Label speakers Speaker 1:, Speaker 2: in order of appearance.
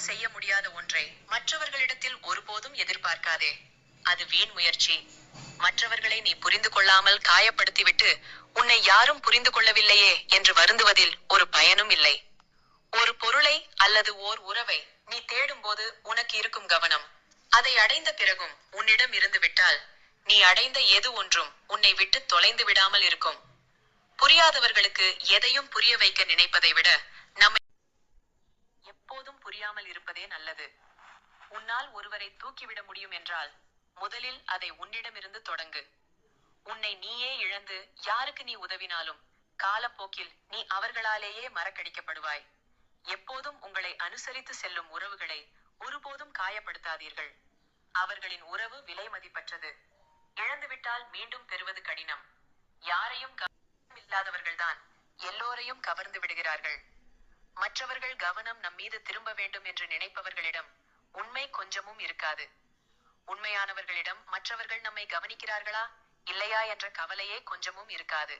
Speaker 1: உன்னால் செய்ய முடியாத ஒன்றை மற்றவர்களிடத்தில் ஒருபோதும் எதிர்பார்க்காதே. அது வீண் முயற்சி. மற்றவர்களை நீ புரிந்து கொள்ளாமல் காயப்படுத்திவிட்டு உன்னை யாரும் புரிந்து கொள்ளவில்லையே என்று வருந்துவதில் ஒரு பயனும் இல்லை. ஒரு பொருளை அல்லது ஓர் உறவை நீ தேடும்போது உனக்கு இருக்கும் கவனம். அதை அடைந்த பிறகும் உன்னிடம் இருந்து விட்டால் நீ அடைந்த எது ஒன்றும் உன்னை விட்டு தொலைந்து விடாமல் இருக்கும். புரியாதவர்களுக்கு எதையும் புரிய வைக்க நினைப்பதை விட நம்மை புரியாமல் இருப்பதே நல்லது. உன்னால் ஒருவரை தூக்கிவிட முடியும் என்றால் முதலில் அதை உன்னிடமிருந்து தொடங்கு. உன்னை நீயே இழந்து யாருக்கு நீ உதவினாலும் காலப்போக்கில் நீ அவர்களாலேயே மறக்கடிக்கப்படுவாய். எப்போதும் உங்களை அனுசரித்து செல்லும் உறவுகளை ஒருபோதும் காயப்படுத்தாதீர்கள். அவர்களின் உறவு விலை மதிப்பற்றது. இழந்துவிட்டால் மீண்டும் பெறுவது கடினம். யாரையும் கவனம் இல்லாதவர்கள்தான் எல்லோரையும் கவர்ந்து விடுகிறார்கள். மற்றவர்கள் கவனம் நம் மீது திரும்ப வேண்டும் என்று நினைப்பவர்களிடம் உண்மை கொஞ்சமும் இருக்காது. உண்மையானவர்களிடம் மற்றவர்கள் நம்மை கவனிக்கிறார்களா? இல்லையா என்ற கவலையே கொஞ்சமும் இருக்காது.